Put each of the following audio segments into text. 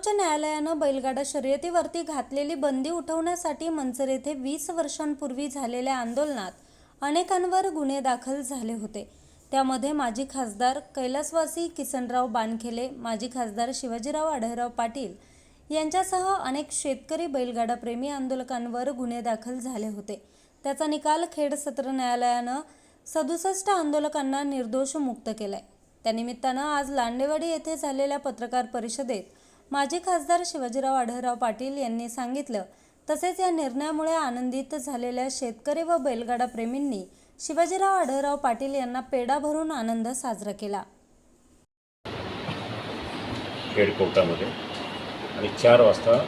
सर्वोच्च न्यायालयानं बैलगाडा शर्यतीवरती घातलेली बंदी उठवण्यासाठी मंचर येथे वीस वर्षांपूर्वी झालेल्या आंदोलनात अनेकांवर गुन्हे दाखल झाले होते. त्यामध्ये माजी खासदार कैलासवासी किसनराव बानखेले माजी खासदार शिवाजीराव आढळराव पाटील यांच्यासह अनेक शेतकरी बैलगाडाप्रेमी आंदोलकांवर गुन्हे दाखल झाले होते. त्याचा निकाल खेड सत्र न्यायालयानं सदुसष्ट आंदोलकांना निर्दोष मुक्त केलाय. त्यानिमित्तानं आज लांडेवाडी येथे झालेल्या पत्रकार परिषदेत माजी खासदार शिवाजीराव आढळराव पाटील यांनी सांगितलं. तसेच या निर्णयामुळे आनंदित झालेल्या शेतकरी व बैलगाडा प्रेमींनी शिवाजीराव आढळराव पाटील यांना पेढा भरून आनंद साजरा केला. खेड कोर्टामध्ये आणि चार वाजता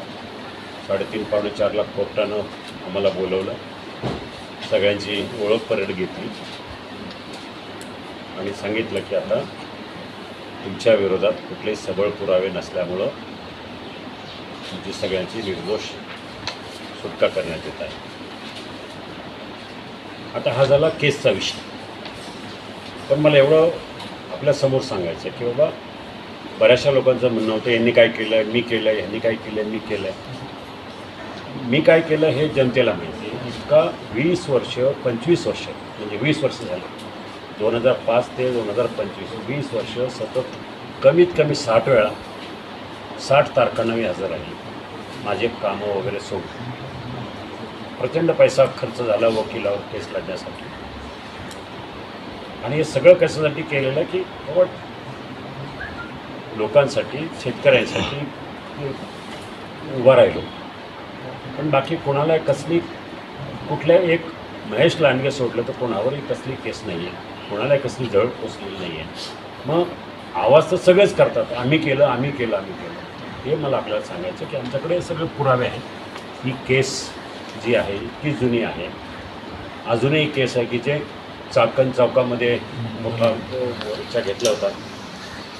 साडेतीन पावणे चारला कोर्टानं आम्हाला बोलवलं. सगळ्यांची ओळख परेड घेतली. आणि सांगितलं की आता तुमच्या विरोधात कुठलेही सबळ पुरावे नसल्यामुळं तुमची सगळ्यांची निर्दोष सुटका करण्यात येत आहे. आता हा झाला केसचा विषय. पण मला एवढं आपल्यासमोर सांगायचं आहे की बाबा बऱ्याचशा लोकांचं म्हणणं होतं यांनी काय केलं आहे मी केलं आहे काय केलं आहे मी केलं आहे मी काय केलं हे जनतेला माहिती आहे. इतका वीस वर्ष पंचवीस वर्ष म्हणजे वीस वर्ष झाले. दोन हजार पाच ते दोन हजार पंचवीस वीस वर्ष सतत कमीत कमी साठ वेळा साठ तारखांना मी हजर राहिली. माझे कामं वगैरे सोडून. प्रचंड पैसा खर्च झाला वकिलावर केस लढण्यासाठी आणि हे सगळं कशासाठी केलेलं आहे की बाबा लोकांसाठी शेतकऱ्यांसाठी उभा राहिलो. पण बाकी कोणाला कसली कुठल्या एक महेश लांडगे सोडलं तर कोणावरही कसली केस नाही आहे कोणाला कसली जळ पोचलेली नाही आहे मग आवाज तर सगळेच करतात. आम्ही केलं आम्ही केलं आम्ही केलं. हे मला आपल्याला सांगायचं की आमच्याकडे सगळे पुरावे आहेत. ही केस जी आहे ती जुनी आहे. अजूनही केस आहे की जे चाकण चौकामध्ये मोठा घेतला होता.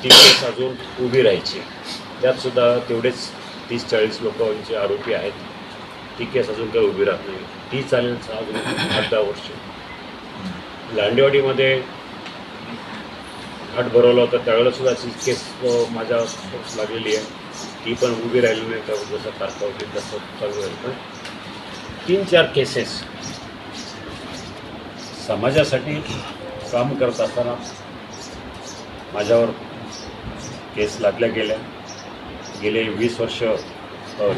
ती केस अजून उभी राहायची. त्यातसुद्धा तेवढेच तीस चाळीस लोकांचे आरोपी आहेत. ती केस अजून काही उभी राहत नाही. ती चालेल अजून आठ दहा वर्ष. लांडेवाडीमध्ये घाट भरवला होता. त्यावेळेला सुद्धा अशी केस माझ्या लागलेली आहे. ती पण उभी राहिली नाही का जसं तारखा होती तसं चालू आहे. पण तीन चार केसेस समाजासाठी काम करत असताना माझ्यावर केस लागल्या गेल्या. गेले वीस वर्ष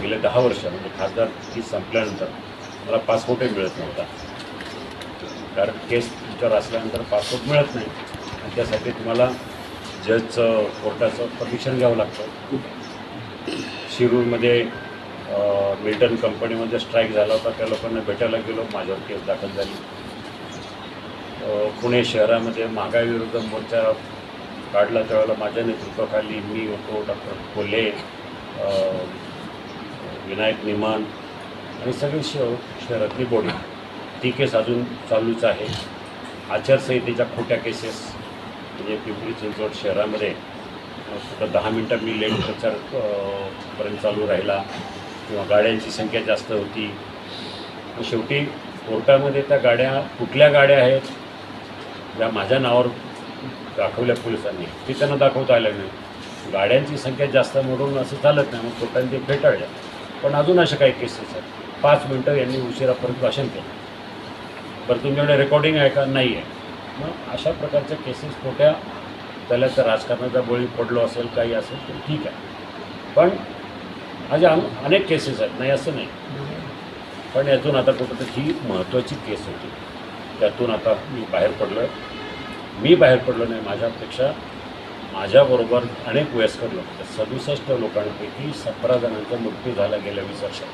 गेले दहा वर्ष म्हणजे खासदार ती संपल्यानंतर मला पासपोर्टही मिळत नव्हता. कारण केस तुमच्यावर असल्यानंतर पासपोर्ट मिळत नाही. आणि त्यासाठी तुम्हाला जजचं कोर्टाचं परमिशन घ्यावं लागतं. शिरूरमध्ये मिल्टन कंपनीमध्ये स्ट्राईक झाला होता. त्या लोकांना भेटायला गेलो. माझ्यावर केस दाखल झाली. पुणे शहरामध्ये महागाईविरुद्ध मोर्चा काढला त्यावेळेला माझ्या नेतृत्वाखाली मी होतो डॉक्टर कोल्हे विनायक निमान आणि सगळी शह शहरातली बोडी ती केस अजून चालूच आहे. आचारसंहितेच्या खोट्या केसेस म्हणजे पिंपरी चिंचवड शहरामध्ये फक्त दहा मिनटं मी लेट प्रचार पर्यंत चालू राहिला. किंवा गाड्यांची संख्या जास्त होती. शेवटी कोर्टामध्ये त्या गाड्या कुठल्या गाड्या आहेत ज्या माझ्या नावावर दाखवल्या पोलिसांनी. ते त्यांना दाखवता आल्या नाही. गाड्यांची संख्या जास्त म्हणून असं चालत नाही. मग कोर्टाने ते फेटाळल्या पण अजून अशा काही केसेस आहेत. पाच मिनटं यांनी उशिरापर्यंत भाषण केलं. बरं तुमच्याकडे रेकॉर्डिंग आहे का? नाही आहे मग अशा प्रकारच्या केसेस खोट्या त्याला तर राजकारणाचा बळी पडलो असेल काही असेल तर ठीक आहे. पण अन- अनेक केसेस आहेत. नाही असं नाही. पण यातून आता कुठंतरी ही महत्त्वाची केस होती. त्यातून आता मी बाहेर पडलो आहे मी बाहेर पडलो नाही माझ्यापेक्षा माझ्याबरोबर अनेक वयस्कर लोक. सदुसष्ट लोकांपैकी सतरा जणांचा मृत्यू झाला गेल्या वीस वर्षात.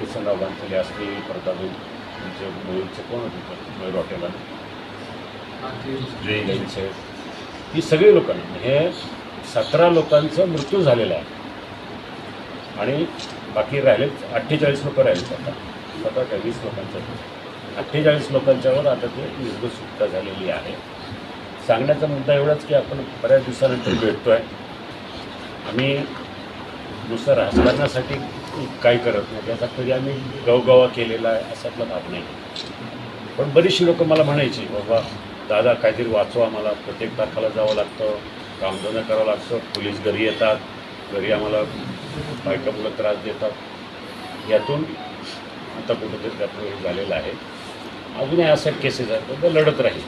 किसनराव गांधले असतील परत अजून तुमचे मुलीचे कोण होते? मयूर हॉटेला जैनचे ही सगळी लोकांना हे म्हणजे सतरा लोकांचा मृत्यू झालेला आहे. आणि बाकी राहिलेच अठ्ठेचाळीस लोक राहिलेत आता. सतरा काय वीस लोकांच्या अठ्ठेचाळीस लोकांच्यावर आता ते निर्दोष सुटका झालेली आहे. सांगण्याचा मुद्दा एवढाच की आपण बऱ्याच दिवसानंतर भेटतो आहे आम्ही नुसतं राजकारणासाठी काही करत नाही त्याचा कधी आम्ही गवगवा केलेला आहे असातला भाग नाही. पण बरीचशी लोकं मला म्हणायची बाबा दादा काहीतरी वाचवा आम्हाला प्रत्येक तारखाला जावं लागतं. कामधंदा करावं लागतं. पोलीस घरी येतात. घरी आम्हाला बायका मुलं त्रास देतात. यातून आता कुठंतरी त्यातून हे झालेलं आहे. अजूनही अशा केसेस आहेत. तर लढत राहील.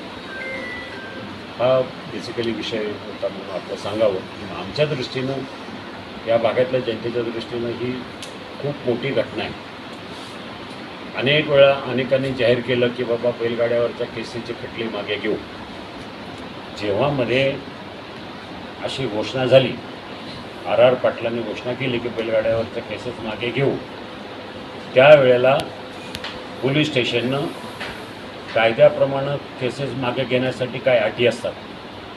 हा बेसिकली विषय होता म्हणून आपलं सांगावं. आमच्या दृष्टीनं या भागातल्या जनतेच्या दृष्टीनं ही खूप मोठी घटना आहे. अनेक वेळा अनेकांनी जाहीर केलं की बाबा बैलगाड्यावरच्या केसेसचे खटली मागे घेऊ. जेव्हा मध्ये अशी घोषणा झाली आर आर पाटलांनी घोषणा केली की बैलगाड्यावरच्या केसेस मागे घेऊ त्यावेळेला पोलीस स्टेशननं कायद्याप्रमाणे केसेस मागे घेण्यासाठी काय अटी असतात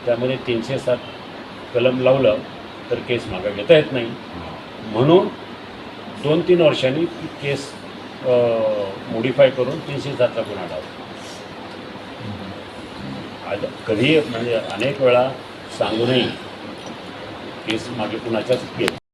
त्यामध्ये तीनशे सात कलम लावलं तर केस मागे घेता येत नाही. म्हणून दोन तीन वर्षांनी ती केस मॉडिफाय करून तीनशे सातचा गुन्हा लावला आज कधी म्हणजे अनेक वेळा सांगूनही केस मागे कुणाच्याच घेत